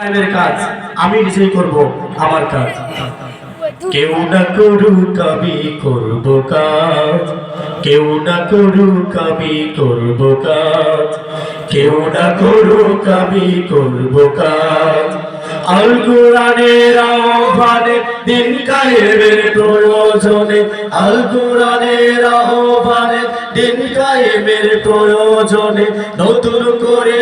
সাহেবের কাজ, আমি নিজেই করব আমার কাজ। কেউ না করুক, আমি করব কাজ। কেউ না করুক, আমি করব কাজ। কেউ না করুক, আমি করব কাজ। আল কোরআনের আহ্বানে দিন কায়েমের প্রয়োজনে, আল কোরআনের আহ্বানে দিন কায়েমের প্রয়োজনে নতুন করে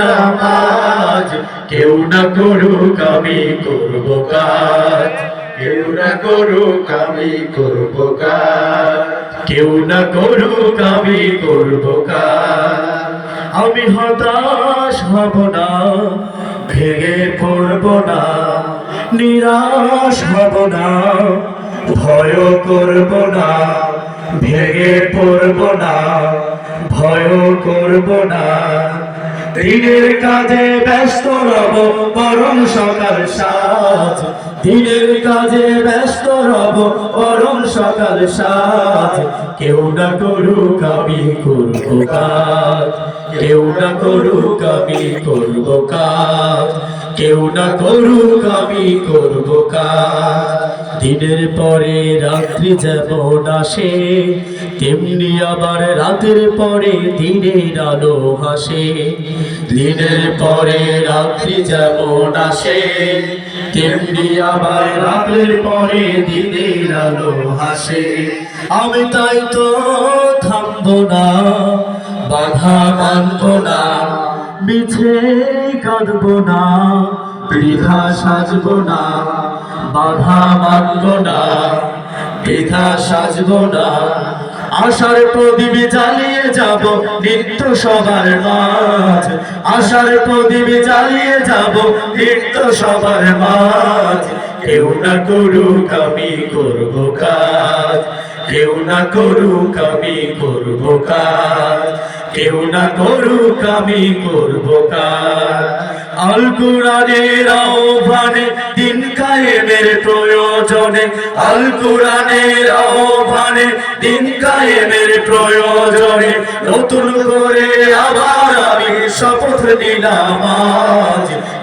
নিলাম কেউ না করুক আমি করব কাজ। কেউ না করুক আমি করব কাজ। কেউ না করুক আমি করব কাজ। আমি হতাশ হব না, ভেঙে পড়ব না, নিরাশ হব না ভয় করব না, ভেঙে পড়ব না ভয় করব না। দিনের কাজে ব্যস্ত রব, পরম সকাল সাজ দিনের কাজে ব্যস্ত রব, পরম সকাল সাজ কেউ না করুক আমি করব কাজ কেউ না করুক আমি করব কাজ। কেউ না করুক আমি করব কাজ। দিনের পরে রাত্রি যেমন আসে, তেমনি আবার রাতের পরে দিনের আলো হাসে দিনের পরে রাত্রি যেমন আসে, তেমনি আবার রাতের পরে দিনের আলো হাসে আমি তাই তো থামবো না বাধা মানব না মিছে কাঁদবো না, বৃথা সাজবো না, বাধা মানব না, বৃথা সাজবো না। আশার প্রদীপ জ্বালিয়ে যাব নিত্য সবার মাঝ। আশার প্রদীপ জ্বালিয়ে যাব নিত্য সবার মাঝ। কেউ না করুক আমি করব কাজ, কেউ না করুক আমি করব কাজ। কেউ না করুক আমি করব কাজ। আল কোরআনের আহ্বানে দিন কায়েমের প্রয়োজনে আল কোরআনের আহ্বানে দিন কায়েমের প্রয়োজনে, নতুন করে আবার আমি শপথ নিলাম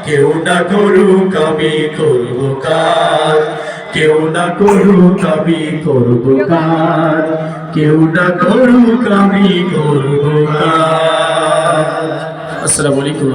কেউ না করুক আমি করব কাজ। কেউ না করুক আমি করব কাজ। কেউ না করুক আমি করব কাজ। আসসালামু আলাইকুম